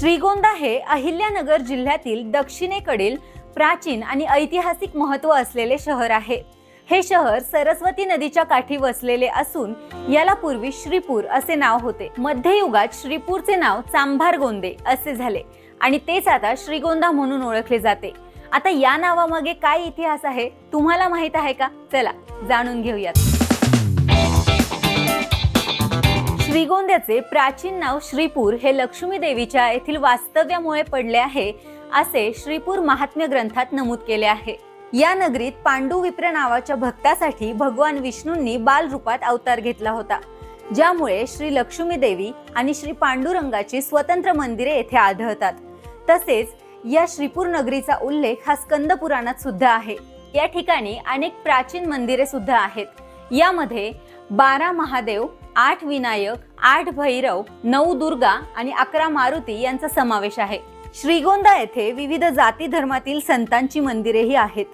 श्रीगोंदा हे अहिल्यानगर जिल्ह्यातील दक्षिणेकडील प्राचीन आणि ऐतिहासिक महत्त्व असलेले शहर आहे. हे शहर सरस्वती नदीच्या काठी वसलेले असून याला पूर्वी श्रीपूर असे नाव होते. मध्ययुगात श्रीपूरचे नाव चांभार गोंदे असे झाले आणि तेच आता श्रीगोंदा म्हणून ओळखले जाते. आता या नावामागे काय इतिहास आहे? तुम्हाला माहीत आहे का? चला जाणून घेऊयात. श्रीगोंद्याचे प्राचीन नाव श्रीपूर हे लक्ष्मी देवीच्या येथील वास्तव्यामुळे पडले आहे असे श्रीपूर महात्म्य ग्रंथात नमूद केले आहे. या नगरीत पांडू विप्र नावाच्या भक्तासाठी भगवान विष्णूंनी बालरूपात अवतार घेतला होता ज्यामुळे श्री लक्ष्मी देवी आणि श्री पांडुरंगाची स्वतंत्र मंदिरे येथे आढळतात. तसेच या श्रीपूर नगरीचा उल्लेख हा स्कंद पुराणात सुद्धा आहे. या ठिकाणी अनेक प्राचीन मंदिरे सुद्धा आहेत. यामध्ये बारा महादेव आठ विनायक आठ भैरव नऊ दुर्गा आणि अकरा मारुती यांचा समावेश आहे. श्रीगोंदा येथे विविध जाती धर्मातील संतांची मंदिरेही आहेत.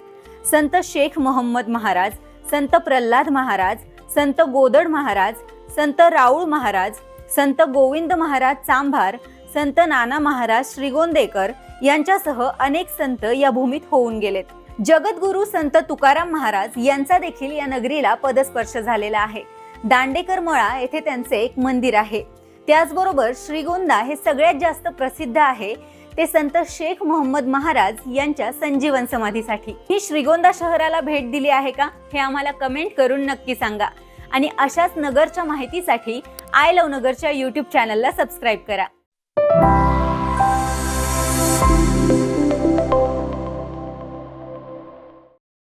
संत शेख मोहम्मद महाराज संत प्रल्हाद महाराज संत गोदड महाराज संत राऊळ महाराज संत गोविंद महाराज चांभार संत नाना महाराज श्रीगोंदेकर यांच्यासह अनेक संत या भूमीत होऊन गेलेत. जगद्गुरु संत तुकाराम महाराज यांचा देखील या नगरीला पदस्पर्श झालेला आहे. दांडेकर मळा येथे त्यांचे एक मंदिर आहे. त्याचबरोबर श्रीगोंदा हे सगळ्यात जास्त प्रसिद्ध आहे. ते संत शेख मोहम्मद महाराज यांच्या संजीवन समाधीसाठी. ही श्रीगोंदा शहराला भेट दिली आहे का? हे आम्हाला कमेंट करून नक्की सांगा. आणि अशाच नगरच्या माहितीसाठी आय लव नगरच्या यूट्यूब चॅनलला सबस्क्राईब करा.